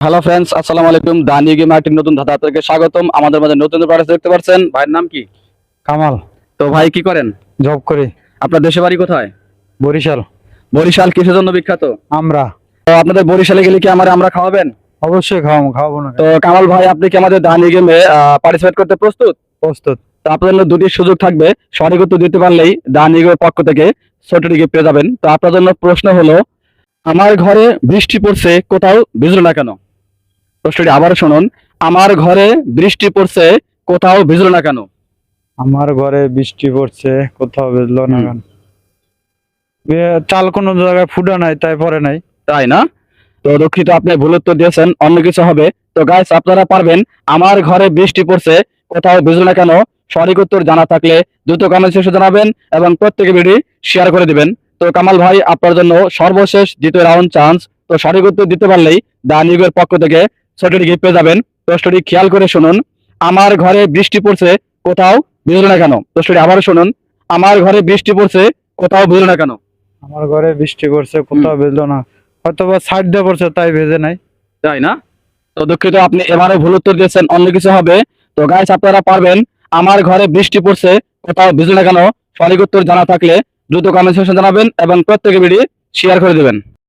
Hello friends আসসালামু আলাইকুম। দানি game একটি নতুন ধাঁধা থেকে স্বাগতম। আমাদের মাঝে নতুন প্রোডাক্ট দেখতে পাচ্ছেন ভাইয়ের নাম কি? কামাল। তো ভাই কি করেন? জব করি। আপনার দেশে বাড়ি কোথায়? বরিশাল। বরিশাল কিসের জন্য বিখ্যাত? আমরা। তো আপনাদের বরিশালে গেলে কি আমার আমরা খাওয়াবেন? অবশ্যই খাওয়াবো খাওয়াবো না তো কামাল ভাই আপনি কি আমাদের দানি গেমে পার্টিসিপেট করতে প্রস্তুত? প্রস্তুত। তো আপনাদের জন্য দুটি সুযোগ থাকবে। সঠিক উত্তর দিতে পারলেই দানি গেমের পক্ষ থেকে ছোট গিফট পেয়ে যাবেন। তো আপনার জন্য প্রশ্ন হলো আমার ঘরে বৃষ্টি পড়ছে কোথাও ভিজলো না কেন? প্রশ্নটি আবার শুনুন আমার ঘরে বৃষ্টি পড়ছে কোথাও ভিজলো না কেন? আমার ঘরে বৃষ্টি পড়ছে কোথাও বেজলো না কেন? চাল কোনো জায়গায় ফুটা নাই তাই পরে নাই। তাই না? তো দুঃখিত আপনি ভুল উত্তর দিয়েছেন অন্য কিছু হবে। তো গাইস আপনারা পারবেন আমার ঘরে বৃষ্টি পড়ছে কোথাও ভিজলো না কেন? সঠিক উত্তর জানা থাকলে দ্রুত কমেন্ট শেষে জানাবেন এবং প্রত্যেকে ভিডিও শেয়ার করে দিবেন। তো কামাল ভাই আপনার জন্য সর্বশেষ দ্বিতীয় রাউন্ড চান্স তো সঠিক উত্তর দিতে পারলেই দা নিউজের পক্ষ থেকে ছোটটি গিফট পেয়ে যাবেন। প্রশ্নটি খেয়াল করে শুনুন আমার ঘরে বৃষ্টি পড়ছে কোথাও ভিজলো না কেন? প্রশ্নটি আবার শুনুন আমার ঘরে বৃষ্টি পড়ছে কোথাও ভিজলো না কেন? আমার ঘরে বৃষ্টি পড়ছে কোথাও বেজলো না। হয়তো বা পড়ছে তাই ভেজে নাই। তাই না? তো দুঃখিত আপনি এবারে ভুল উত্তর দিয়েছেন অন্য কিছু হবে। তো গাইস আপনারা পারবেন আমার ঘরে বৃষ্টি পড়ছে কোথাও ভিজে না কেন? সঠিক উত্তর জানা থাকলে দ্রুত কমেন্ট সেকশন জানাবেন এবং প্রত্যেকে ভিডিও শেয়ার করে দেবেন।